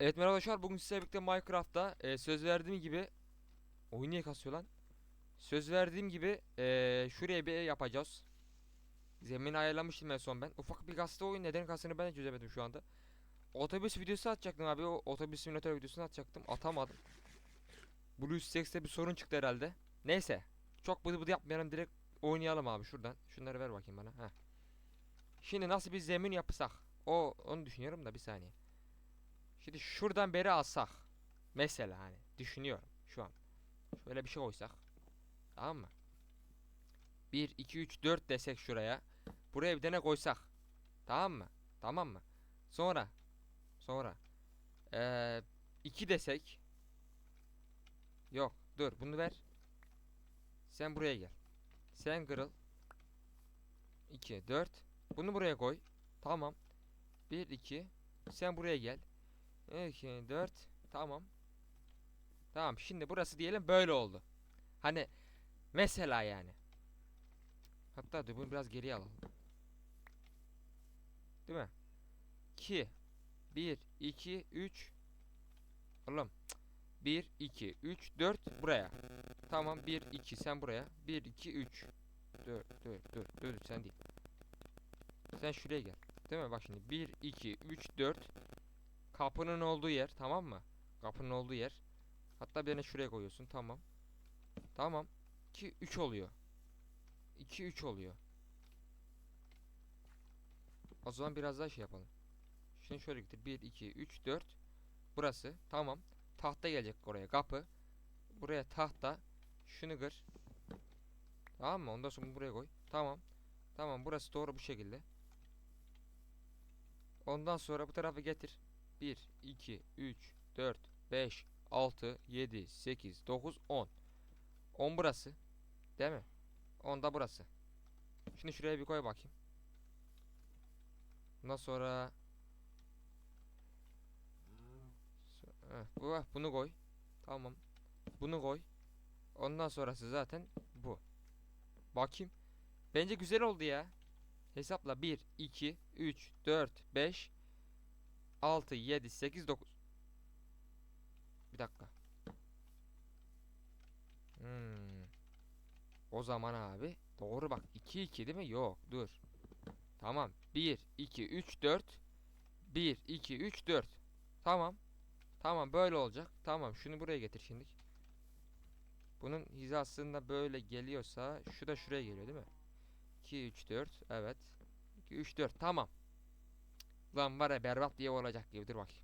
Evet merhaba arkadaşlar. Bugün sizlerle birlikte Minecraft'ta e, söz verdiğim gibi Oyun niye kasıyor lan? Söz verdiğim gibi e, şuraya bir ev yapacağız. Zemini ayarlamıştım en son ben. Ufak bir gazete oyun neden kastını ben de çözemedim şu anda. Otobüs videosu atacaktım abi. O otobüs simülatör videosunu atacaktım. Atamadım. BlueStacks'te bir sorun çıktı herhalde. Neyse. Çok bıdı bıdı yapmayalım. Direkt oynayalım abi şuradan. Şunları ver bakayım bana. Heh. Şimdi nasıl bir zemin yapsak? O onu düşünüyorum da bir saniye Şimdi şuradan beri alsak. Mesela hani düşünüyorum şu an. Şöyle bir şey koysak. Tamam mı? 1, 2, 3, 4 desek şuraya. Buraya bir tane koysak. Tamam mı? Tamam mı? Sonra. Sonra. Ee, 2 desek. Yok. Dur bunu ver. Sen buraya gel. Sen kırıl. 2, 4. Bunu buraya koy. Tamam. 1, 2. Sen buraya gel. 2, 4. Tamam. Tamam şimdi burası diyelim böyle oldu. Hani mesela yani. Hatta dur bunu biraz geriye alalım. Değil mi? 2 1 2 3 Oğlum 1 2 3 4 buraya. Tamam 1 2 sen buraya. 1 2 3 Dur dur dur dur sen değil. Sen şuraya gel. Değil mi? Bak şimdi 1 2 3 4 Kapının olduğu yer tamam mı? Kapının olduğu yer. Hatta bir tane şuraya koyuyorsun tamam. Tamam. 2 3 oluyor. 2 3 oluyor. O zaman biraz daha şey yapalım. Şunu şöyle getir. 1 2 3 4 Burası tamam. Tahta gelecek oraya kapı. Buraya tahta. Şunu kır. Tamam mı? Ondan sonra buraya koy. Tamam. Tamam burası doğru bu şekilde. Ondan sonra bu tarafa getir. 1, 2, 3, 4, 5, 6, 7, 8, 9, 10. 10 burası. Değil mi? 10 da burası. Şimdi şuraya bir koy bakayım. Ondan sonra So- Heh, bu bunu koy. Tamam. Bunu koy. Ondan sonrası zaten bu. Bakayım. Bence güzel oldu ya. Hesapla 1 2 3 4 5 6, 7, 8, 9. Bir dakika. Hmm. O zaman abi doğru bak 2 2 değil mi? Yok dur. Tamam. 1 2 3 4 1 2 3 4. Tamam. Tamam böyle olacak. Tamam şunu buraya getir şimdi. Bunun hizasında böyle geliyorsa şu da şuraya geliyor değil mi? 2 3 4 evet. 2 3 4 tamam. Lan var ya berbat diye olacak gibi dur bakayım.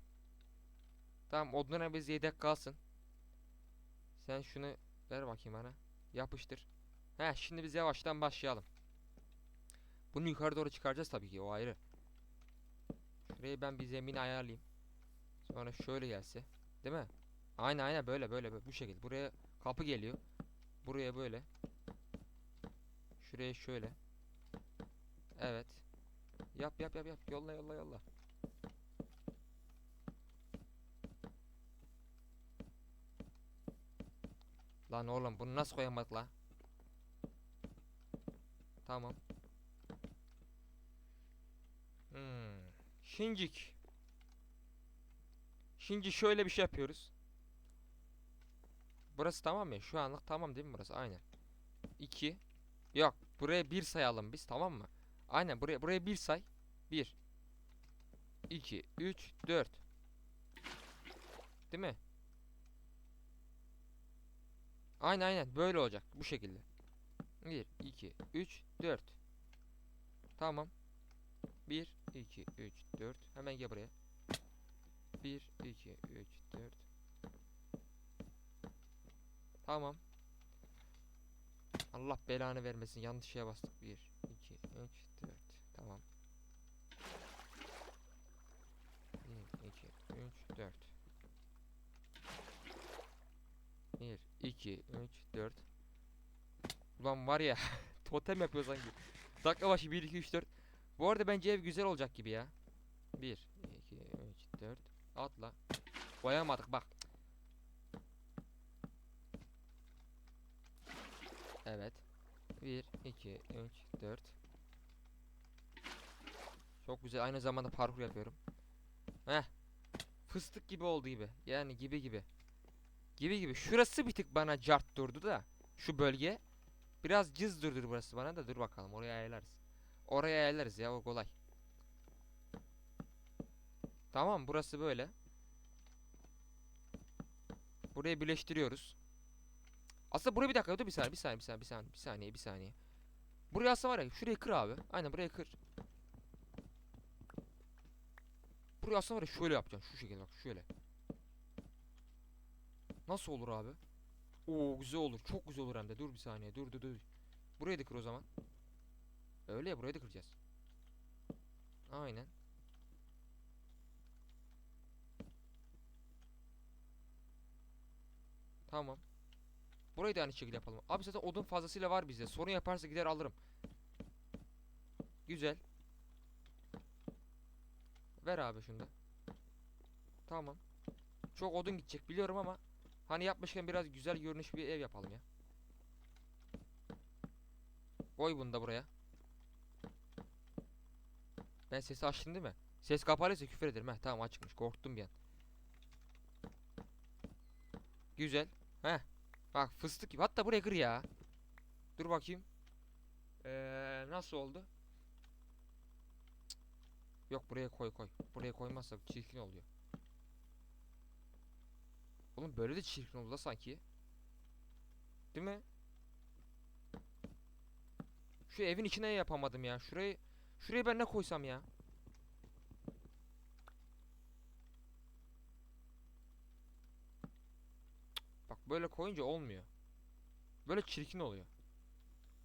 Tamam oduna biz yedek kalsın. Sen şunu ver bakayım bana. Yapıştır. He şimdi biz yavaştan başlayalım. Bunu yukarı doğru çıkaracağız tabii ki o ayrı. Şurayı ben bir zemin ayarlayayım. Sonra şöyle gelse. Değil mi? Aynen aynen böyle böyle, böyle bu şekilde. Buraya kapı geliyor. Buraya böyle. Şuraya şöyle. Evet. Yap yap yap yap. Yolla yolla yolla. Lan oğlum bunu nasıl koyamadık la? Tamam. Hmm. Şincik. Şimdi şöyle bir şey yapıyoruz. Burası tamam mı? Şu anlık tamam değil mi burası? Aynen. 2 Yok, buraya 1 sayalım biz tamam mı? Aynen buraya buraya 1 say. 1 2 3 4 Değil mi? Aynen aynen böyle olacak bu şekilde. 1 2 3 4 Tamam. 1 2 3 4 hemen gel buraya. 1 2 3 4 Tamam. Allah belanı vermesin yanlış şeye bastık. 1 2 3 4 Tamam. 1 2 3 4 1 2 3 4 Ulan var ya totem yapıyor sanki. Dakika başı 1 2 3 4 Bu arada bence ev güzel olacak gibi ya. 1 2 3 4 Atla. Koyamadık bak. Evet. 1 2 3 4 Çok güzel aynı zamanda parkur yapıyorum. Heh. fıstık gibi oldu gibi. Yani gibi gibi. Gibi gibi. Şurası bir tık bana cart durdu da. Şu bölge. Biraz cız durdur burası bana da. Dur bakalım oraya ayarlarız. Oraya ayarlarız ya o kolay. Tamam burası böyle. Burayı birleştiriyoruz. Aslında buraya bir dakika dur bir saniye bir saniye bir saniye bir saniye bir saniye bir saniye. Buraya aslında var ya şurayı kır abi. Aynen burayı kır. Buraya aslında var ya şöyle yapacaksın şu şekilde bak şöyle. Nasıl olur abi? Oo güzel olur. Çok güzel olur hem de. Dur bir saniye. Dur dur dur. Burayı da kır o zaman. Öyle ya burayı da kıracağız. Aynen. Tamam. Burayı da aynı şekilde yapalım. Abi zaten odun fazlasıyla var bizde. Sorun yaparsa gider alırım. Güzel. Ver abi şunu da. Tamam. Çok odun gidecek biliyorum ama hani yapmışken biraz güzel görünüş bir ev yapalım ya. Koy bunu da buraya. Ben sesi açtım değil mi? Ses kapalıysa küfür ederim. Heh tamam açıkmış. Korktum bir an. Güzel. Heh. Bak fıstık gibi. Hatta buraya kır ya. Dur bakayım. Ee, nasıl oldu? Yok buraya koy koy. Buraya koymazsak çirkin oluyor. Oğlum böyle de çirkin oldu da sanki. Değil mi? Şu evin içine yapamadım ya. Şurayı şuraya ben ne koysam ya? Bak böyle koyunca olmuyor. Böyle çirkin oluyor.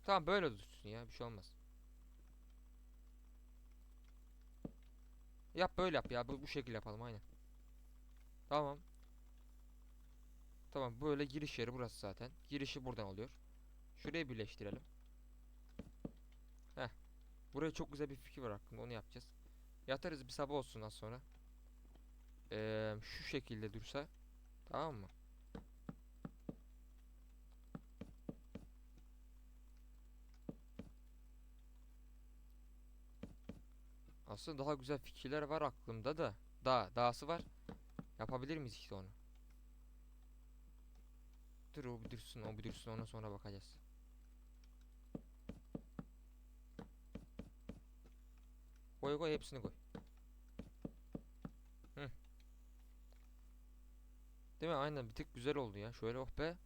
Tamam böyle dursun ya bir şey olmaz. Yap böyle yap ya bu, bu şekilde yapalım aynen. Tamam. Tamam böyle giriş yeri burası zaten. Girişi buradan oluyor. Şurayı birleştirelim. Heh. Buraya çok güzel bir fikir var aklımda onu yapacağız. Yatarız bir sabah olsun az sonra. Ee, şu şekilde dursa. Tamam mı? Aslında daha güzel fikirler var aklımda da. Daha, dahası var. Yapabilir miyiz işte onu? Dur o bir dursun, o bir dursun ona sonra bakacağız. Koy koy hepsini koy. Hı. Değil mi? Aynen bir tık güzel oldu ya. Şöyle oh be.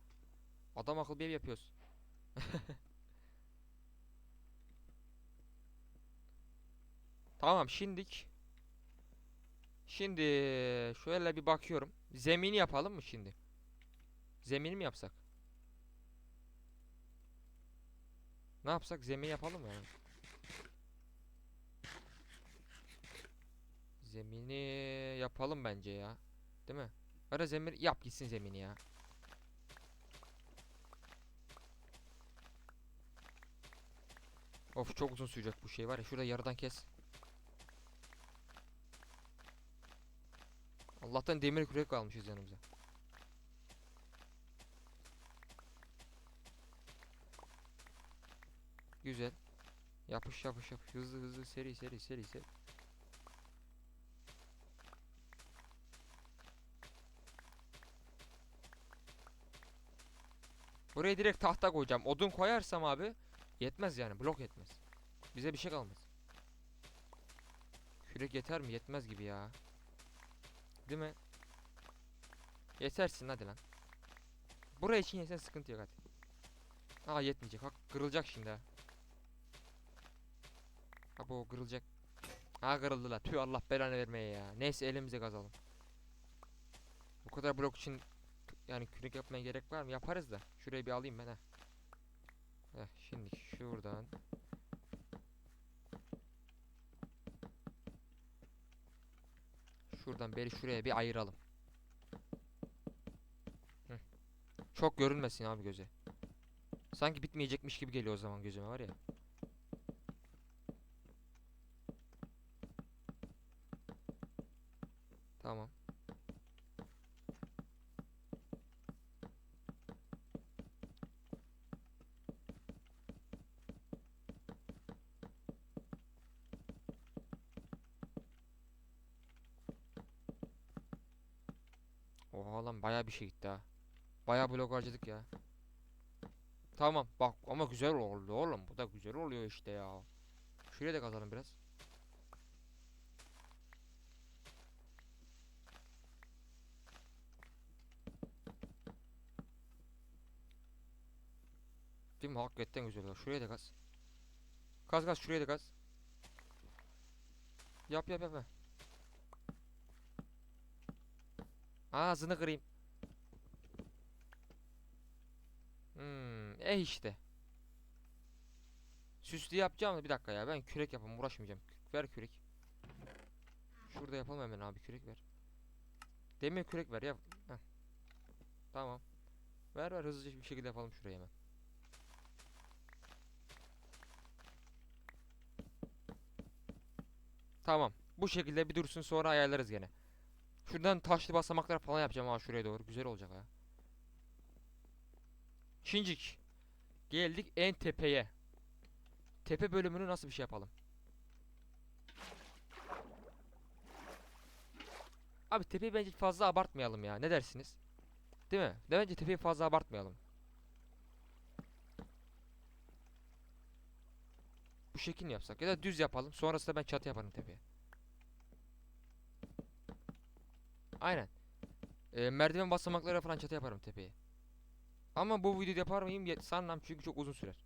Adam akıllı bir ev yapıyoruz. Tamam şimdik. Şimdi şöyle bir bakıyorum. Zemini yapalım mı şimdi? Zemini mi yapsak? Ne yapsak? Zemin yapalım mı yani? Zemini yapalım bence ya. Değil mi? Ara zemin yap gitsin zemini ya. Of çok uzun sürecek bu şey var ya. Şurada yarıdan kes. Allah'tan demir kürek almışız yanımıza. Güzel. Yapış yapış yapış. Hızlı hızlı seri seri seri seri. Buraya direkt tahta koyacağım. Odun koyarsam abi yetmez yani. Blok yetmez. Bize bir şey kalmaz. Kürek yeter mi? Yetmez gibi ya. Değil mi? Yetersin hadi lan. Buraya için yesen sıkıntı yok hadi. Aa yetmeyecek. Bak kırılacak şimdi ha. Ha bu kırılacak. Ha kırıldı la. Tüh Allah belanı vermeye ya. Neyse elimize kazalım. Bu kadar blok için yani kürek yapmaya gerek var mı? Yaparız da. Şurayı bir alayım ben ha. Heh, şimdi şuradan. Şuradan beri şuraya bir ayıralım. Hı. Çok görünmesin abi göze. Sanki bitmeyecekmiş gibi geliyor o zaman gözüme var ya. Tamam. Oha lan baya bir şey gitti ha. Baya blok harcadık ya. Tamam bak ama güzel oldu oğlum. Bu da güzel oluyor işte ya. Şuraya da kazalım biraz. Değil mi? Hakikaten güzel oluyor. Şuraya da kaz. Kaz kaz şuraya da kaz. Yap yap yap. yap. Ağzını kırayım. Hmm, eh işte. Süslü yapacağım da bir dakika ya ben kürek yapayım uğraşmayacağım. Ver kürek. Şurada yapalım hemen abi kürek ver. Demir kürek ver ya. Heh. Tamam. Ver ver hızlıca bir şekilde yapalım şuraya hemen. Tamam. Bu şekilde bir dursun sonra ayarlarız gene. Şuradan taşlı basamaklar falan yapacağım ha şuraya doğru. Güzel olacak ha. Şincik. Geldik en tepeye. Tepe bölümünü nasıl bir şey yapalım? Abi tepeyi bence fazla abartmayalım ya. Ne dersiniz? Değil mi? De bence tepeyi fazla abartmayalım. Bu şekil yapsak? Ya da düz yapalım. Sonrasında ben çatı yaparım tepeye. Aynen. Ee, merdiven basamakları falan çatı yaparım tepeye. Ama bu videoda yapar mıyım? Sanmam çünkü çok uzun sürer.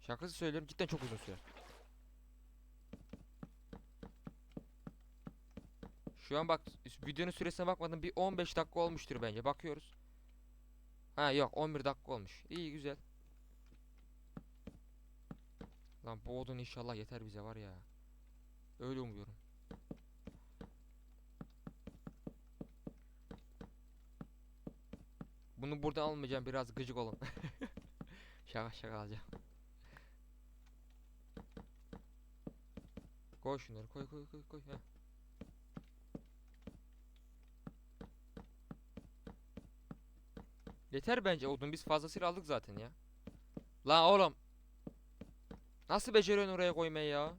Şakası söylüyorum cidden çok uzun sürer. Şu an bak videonun süresine bakmadım bir 15 dakika olmuştur bence bakıyoruz. Ha yok 11 dakika olmuş. İyi güzel. Lan bu odun inşallah yeter bize var ya. Öyle umuyorum. Bunu buradan almayacağım biraz gıcık olun. şaka şaka alacağım. Koy şunları koy koy koy koy. Heh. Yeter bence odun biz fazlasıyla aldık zaten ya. La oğlum. Nasıl beceriyorsun oraya koymayı ya?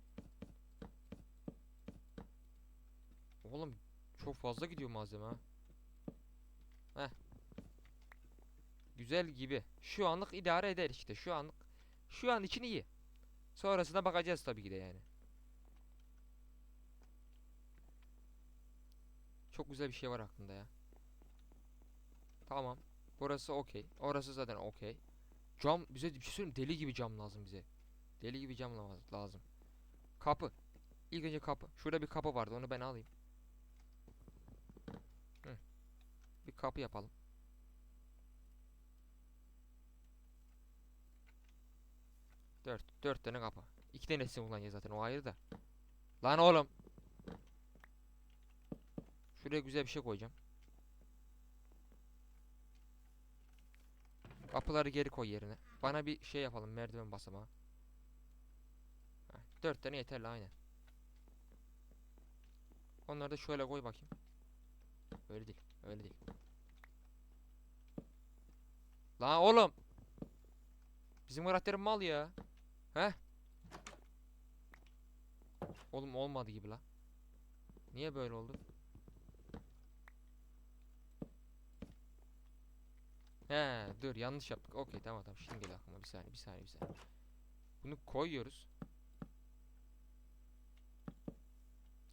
Oğlum çok fazla gidiyor malzeme ha. Güzel gibi. Şu anlık idare eder işte. Şu anlık. Şu an için iyi. Sonrasına bakacağız tabii ki de yani. Çok güzel bir şey var aklımda ya. Tamam. Burası okey. Orası zaten okey. Cam bize bir şey söyleyeyim deli gibi cam lazım bize. Deli gibi cam laz- lazım. Kapı. İlk önce kapı. Şurada bir kapı vardı onu ben alayım. Hı. Bir kapı yapalım. Dört. Dört tane kapı. İki tanesini kullanacağız zaten o ayrı da. Lan oğlum. Şuraya güzel bir şey koyacağım. Kapıları geri koy yerine. Bana bir şey yapalım merdiven basamağı. Heh, dört tane yeterli aynen. Onları da şöyle koy bakayım. Öyle değil. Öyle değil. Lan oğlum. Bizim karakterim mal ya. He? Oğlum olmadı gibi la. Niye böyle oldu? He dur yanlış yaptık. Okey tamam tamam şimdi gel aklıma bir saniye bir saniye bir saniye. Bunu koyuyoruz.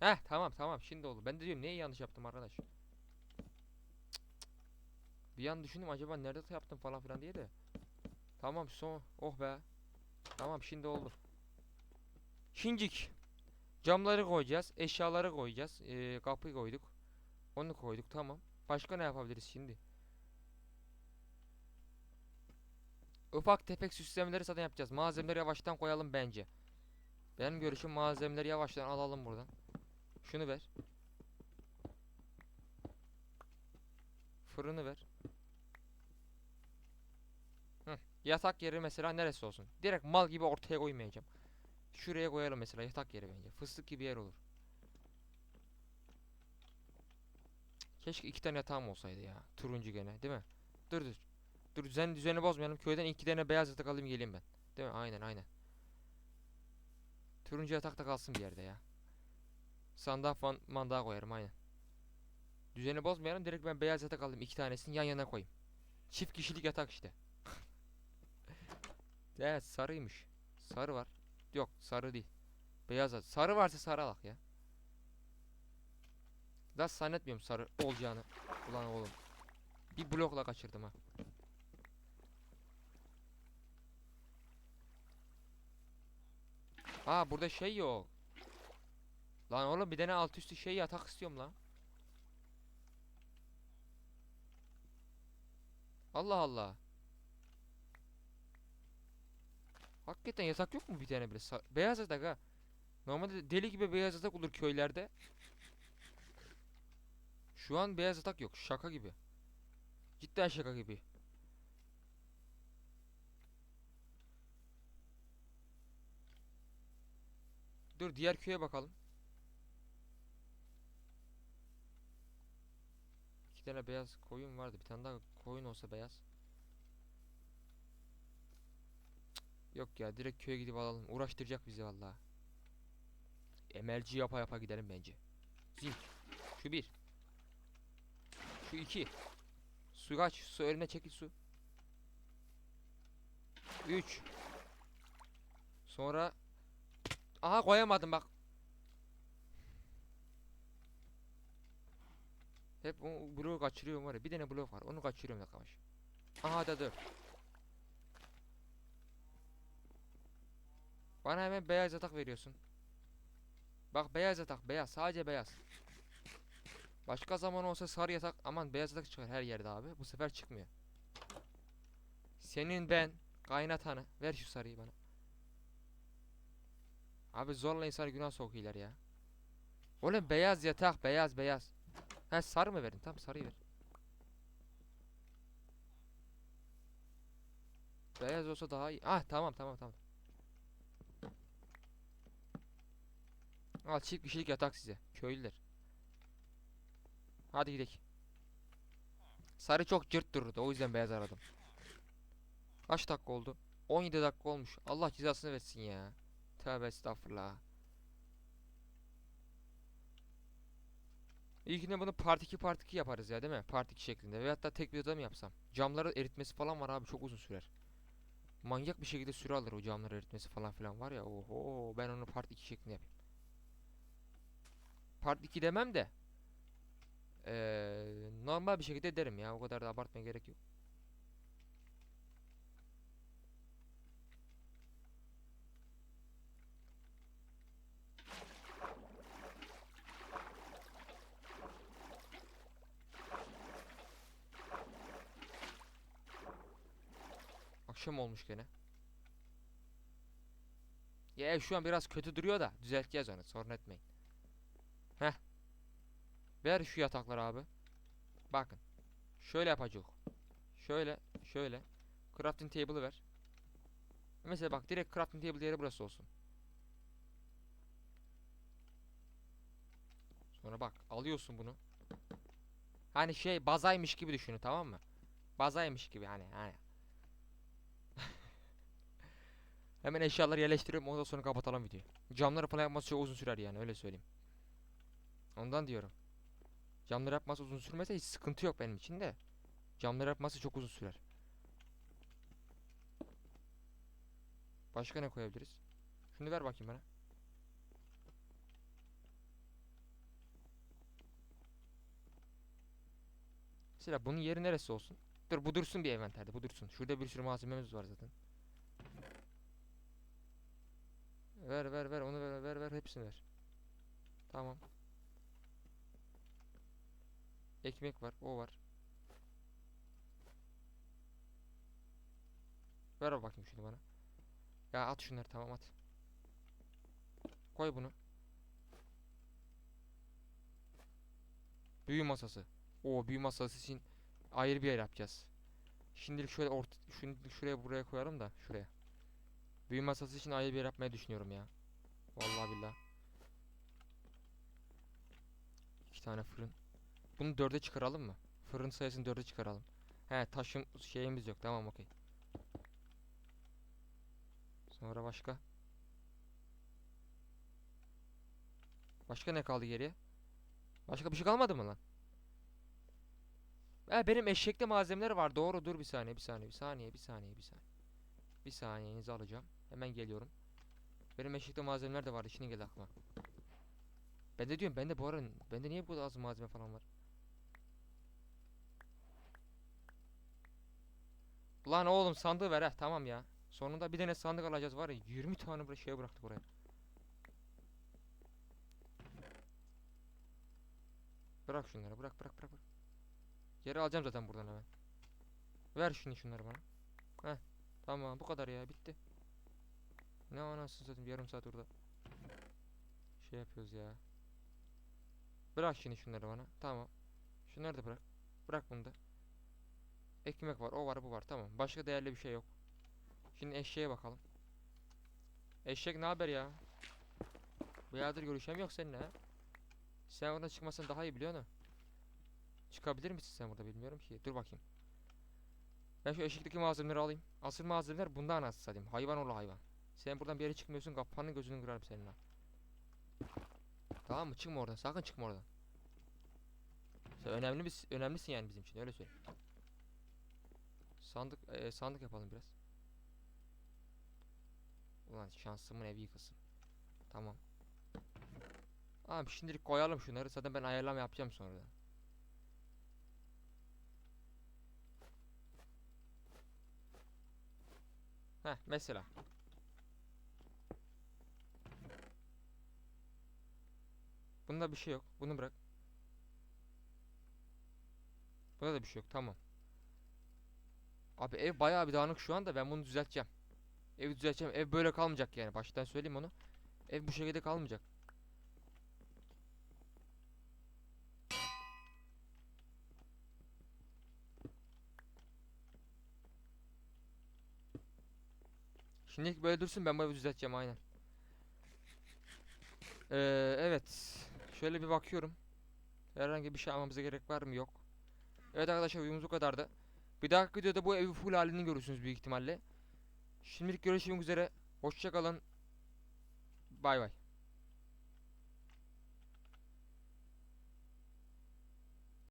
Heh tamam tamam şimdi oldu. Ben de diyorum niye yanlış yaptım arkadaş. Bir an düşündüm acaba nerede yaptım falan filan diye de. Tamam son oh be. Tamam şimdi oldu. Şincik. Camları koyacağız. Eşyaları koyacağız. Ee, kapıyı koyduk. Onu koyduk tamam. Başka ne yapabiliriz şimdi? Ufak tefek süslemeleri zaten yapacağız. Malzemeleri yavaştan koyalım bence. Benim görüşüm malzemeleri yavaştan alalım buradan. Şunu ver. Fırını ver. Hı. Yatak yeri mesela neresi olsun? Direkt mal gibi ortaya koymayacağım. Şuraya koyalım mesela yatak yeri bence. Fıstık gibi yer olur. Keşke iki tane yatağım olsaydı ya. Turuncu gene değil mi? Dur dur. Dur düzen düzeni bozmayalım. Köyden iki tane beyaz yatak alayım geleyim ben. Değil mi? Aynen aynen. Turuncu yatak da kalsın bir yerde ya. Sandığa falan mandağa koyarım aynen. Düzeni bozmayalım direkt ben beyaz yatak alayım iki tanesini yan yana koyayım. Çift kişilik yatak işte. Evet sarıymış. Sarı var. Yok sarı değil. Beyaz yatak. Sarı varsa sarı alak ya. Daha zannetmiyorum sarı olacağını. Ulan oğlum. Bir blokla kaçırdım ha. Aa burada şey yok. Lan oğlum bir tane alt üstü şey yatak istiyorum lan. Allah Allah. Hakikaten yatak yok mu bir tane bile? Sa- beyaz yatak ha. Normalde deli gibi beyaz yatak olur köylerde. Şu an beyaz yatak yok. Şaka gibi. Cidden şaka gibi. Dur diğer köye bakalım. İki tane beyaz koyun vardı. Bir tane daha koyun olsa beyaz. Yok ya direkt köye gidip alalım. Uğraştıracak bizi vallahi. Emelci yapa yapa gidelim bence. Zinc. Şu bir. Şu iki. Su kaç? Su önüne çekil su. Üç. Sonra Aha koyamadım bak. Hep o bloğu kaçırıyorum var ya. Bir tane blok var. Onu kaçırıyorum yakamış. Aha da dur. Bana hemen beyaz yatak veriyorsun. Bak beyaz yatak. Beyaz. Sadece beyaz. Başka zaman olsa sarı yatak. Aman beyaz yatak çıkar her yerde abi. Bu sefer çıkmıyor. Senin ben. Kaynatanı. Ver şu sarıyı bana. Abi zorla insanı günah sokuyorlar ya. Oğlum beyaz yatak beyaz beyaz. Ha sarı mı verin? Tamam sarıyı ver. Beyaz olsa daha iyi. Ah tamam tamam tamam. Al çift kişilik yatak size. Köylüler. Hadi gidelim. Sarı çok cırt dururdu. O yüzden beyaz aradım. Kaç dakika oldu? 17 dakika olmuş. Allah cezasını versin ya. Tövbe estağfurullah. İlkinde bunu part 2 part 2 yaparız ya değil mi? Part 2 şeklinde. Ve hatta tek videoda mı yapsam? Camları eritmesi falan var abi çok uzun sürer. Manyak bir şekilde süre alır o camları eritmesi falan filan var ya. Oho ben onu part 2 şeklinde yapayım. Part 2 demem de. Eee normal bir şekilde derim ya. O kadar da abartmaya gerek yok. Akşam olmuş gene. Ya ev şu an biraz kötü duruyor da düzelteceğiz onu sorun etmeyin. Heh. Ver şu yatakları abi. Bakın. Şöyle yapacak. Şöyle, şöyle. Crafting table'ı ver. Mesela bak direkt crafting table yeri burası olsun. Sonra bak alıyorsun bunu. Hani şey bazaymış gibi düşünün tamam mı? Bazaymış gibi hani hani. Hemen eşyaları yerleştiriyorum ondan sonra kapatalım videoyu. Camları falan yapması çok uzun sürer yani öyle söyleyeyim. Ondan diyorum. Camları yapması uzun sürmese hiç sıkıntı yok benim için de. Camları yapması çok uzun sürer. Başka ne koyabiliriz? Şunu ver bakayım bana. Mesela bunun yeri neresi olsun? Dur bu dursun bir envanterde bu dursun. Şurada bir sürü malzememiz var zaten. Ver ver ver onu ver ver ver hepsini ver. Tamam. Ekmek var o var. Ver bakayım şunu bana. Ya at şunları tamam at. Koy bunu. Büyü masası. O büyü masası için ayrı bir yer yapacağız. Şimdilik şöyle orta, şimdilik şuraya buraya koyalım da şuraya. Büyü masası için ayrı bir yer yapmayı düşünüyorum ya. Vallahi billah. İki tane fırın. Bunu dörde çıkaralım mı? Fırın sayısını dörde çıkaralım. He taşım şeyimiz yok. Tamam okey. Sonra başka. Başka ne kaldı geriye? Başka bir şey kalmadı mı lan? E benim eşekte malzemeler var. Doğru dur bir saniye bir saniye bir saniye bir saniye bir saniye. Bir saniyenizi alacağım. Hemen geliyorum. Benim eşekte malzemeler de vardı. Şimdi geldi aklıma. Ben de diyorum bende bu ara bende niye bu az malzeme falan var? Lan oğlum sandığı ver ha tamam ya. Sonunda bir tane sandık alacağız var ya 20 tane şey bıraktık oraya. Bırak şunları bırak bırak bırak. bırak. Geri alacağım zaten buradan hemen. Ver şimdi şunları bana. Heh tamam bu kadar ya bitti. Ne anasını satayım yarım saat orada. Şey yapıyoruz ya. Bırak şimdi şunları bana. Tamam. Şunları da bırak. Bırak bunu da. Ekmek var, o var, bu var. Tamam. Başka değerli bir şey yok. Şimdi eşeğe bakalım. Eşek ne haber ya? Bayağıdır görüşem yok seninle. Sen oradan çıkmasan daha iyi biliyorsun. Çıkabilir misin sen burada bilmiyorum ki. Dur bakayım. Ben şu eşekteki malzemeleri alayım. Asıl malzemeler bundan anasını. Hayvan oğlu hayvan. Sen buradan bir yere çıkmıyorsun kafanın gözünü kırarım senin ha. Tamam mı? Çıkma oradan. Sakın çıkma oradan. Sen önemli bir önemlisin yani bizim için öyle söyleyeyim. Sandık eee, sandık yapalım biraz. Ulan şansımın evi yıkılsın. Tamam. Abi şimdilik koyalım şunları. Zaten ben ayarlama yapacağım sonra. da. Heh mesela. Bunda bir şey yok. Bunu bırak. Bunda da bir şey yok. Tamam. Abi ev bayağı bir dağınık şu anda. Ben bunu düzelteceğim. Evi düzelteceğim. Ev böyle kalmayacak yani. Baştan söyleyeyim onu. Ev bu şekilde kalmayacak. Şimdilik böyle dursun ben bu evi düzelteceğim aynen. Ee, evet. Şöyle bir bakıyorum. Herhangi bir şey almamıza gerek var mı? Yok. Evet arkadaşlar videomuz bu kadardı. Bir dahaki videoda bu evi full halini görürsünüz büyük ihtimalle. Şimdilik görüşmek üzere. Hoşçakalın. Bay bay.